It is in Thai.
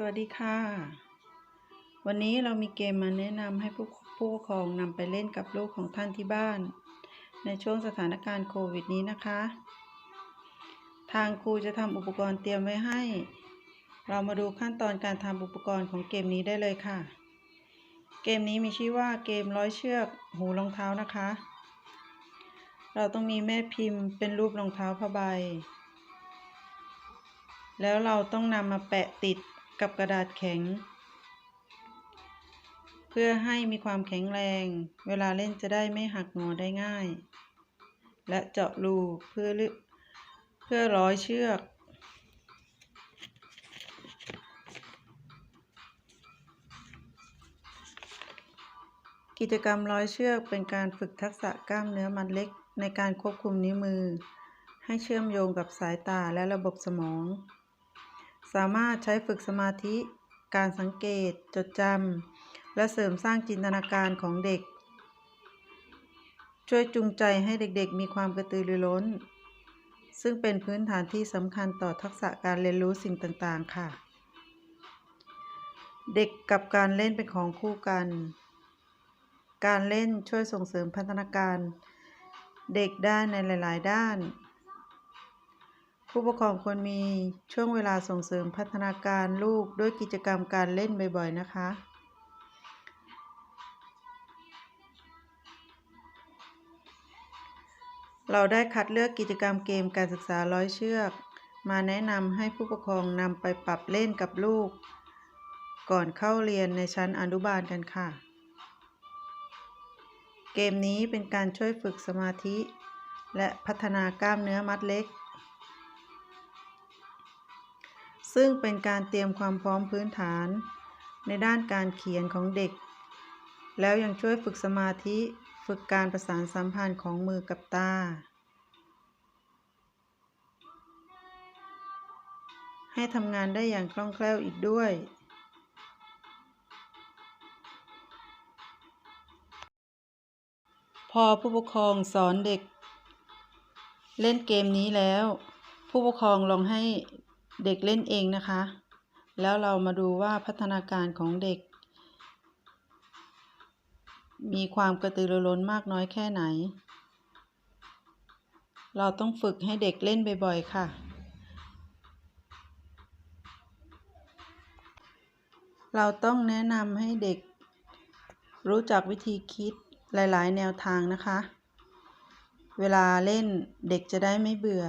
สวัสดีค่ะ วันนี้เรามีเกมมาแนะนำให้ผู้ผู้ปกครองนำไปเล่นกับลูกของท่านที่บ้าน ในช่วงสถานการณ์โควิดนี้นะคะ ทางครูจะทำอุปกรณ์เตรียมไว้ให้ เรามาดูขั้นตอนการทำอุปกรณ์ของเกมนี้ได้เลยค่ะ เกมนี้มีชื่อว่าเกมร้อยเชือกหูรองเท้านะคะ เราต้องมีแม่พิมพ์เป็นรูปรองเท้าผ้าใบ แล้วเราต้องนำมาแปะติด กับกระดาษแข็ง เพื่อให้มีความแข็งแรง เวลาเล่นจะได้ไม่หักงอได้ง่าย และเจาะรูเพื่อเพื่อร้อยเชือก กิจกรรมร้อยเชือกเป็นการฝึกทักษะกล้ามเนื้อมัดเล็กในการควบคุมนิ้วมือ ให้เชื่อมโยงกับสายตาและระบบสมอง สามารถใช้ฝึกสมาธิ การสังเกต จดจำ และเสริมสร้างจินตนาการของเด็ก ช่วยจูงใจให้เด็กๆ มีความกระตือรือร้น ซึ่งเป็นพื้นฐานที่สำคัญต่อทักษะการเรียนรู้สิ่งต่างๆ ค่ะ เด็กกับการเล่นเป็นของคู่กัน การเล่นช่วยส่งเสริมพัฒนาการ เด็กได้ในหลาย ๆ ด้าน ผู้ปกครองควรมีช่วงเวลาส่งเสริมพัฒนาการลูกด้วยกิจกรรมการเล่นบ่อยๆนะคะ เราได้คัดเลือกกิจกรรมเกมการศึกษาร้อยเชือก มาแนะนำให้ผู้ปกครองนำไปปรับเล่นกับลูก ก่อนเข้าเรียนในชั้นอนุบาลกันค่ะ เกมนี้เป็นการช่วยฝึกสมาธิ และพัฒนากล้ามเนื้อมัดเล็ก ซึ่งเป็นการเตรียมความพร้อมพื้นฐาน ในด้านการเขียนของเด็ก แล้วยังช่วยฝึกสมาธิฝึกการประสานสัมพันธ์ของมือกับตา ให้ทำงานได้อย่างคล่องแคล่วอีกด้วยพอผู้ปกครองสอนเด็ก เล่นเกมนี้แล้ว ผู้ปกครองลองให้ เด็กเล่นเองนะคะ แล้วเรามาดูว่าพัฒนาการของเด็ก มีความกระตือรือร้นมากน้อยแค่ไหน เราต้องฝึกให้เด็กเล่นบ่อยๆ ค่ะ เราต้องแนะนำให้เด็ก รู้จักวิธีคิดหลายๆ แนวทางนะคะ เวลาเล่นเด็กจะได้ไม่เบื่อ